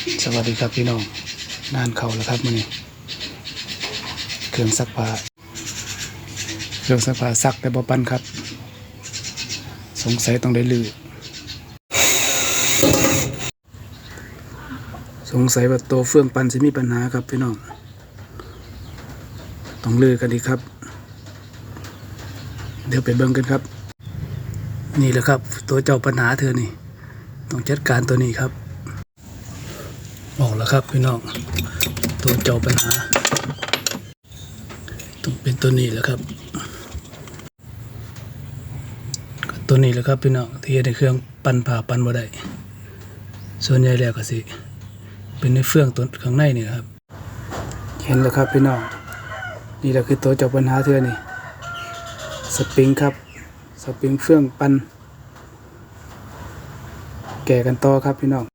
สวัสดีครับพี่น้องนานเขาแล้วครับมื่อนี้เครื่องซักผ้าเครื่องซักผ้าซักแต่บ่ปันครับ สงสัยต้องได้ลือสงสัยว่าตัวเฟื่องปันจะมีปัญหาครับพี่น้องต้องลือกันดีครับ เดี๋ยวไปเบิ่งกันครับ นี่แหละครับ ตัวเจ้าปัญหาเธอนี่ ต้องจัดการตัวนี้ครับ ออกแล้วครับพี่น้องตัวเจ้าปัญหาต้องเป็นตัวนี้แหละครับ ตัวนี้แหละครับพี่น้องที่เฮ็ดในเครื่องปั่นผ่าปั่นบ่ได้ส่วนใหญ่แล้วก็สิเป็นในเฟืองตัวข้างในนี่ครับ เห็นแล้วครับพี่น้องนี่แหละคือตัวเจ้าปัญหาเธอนี่สปริงครับสปริงเฟืองปั่นแก่กันต่อครับพี่น้อง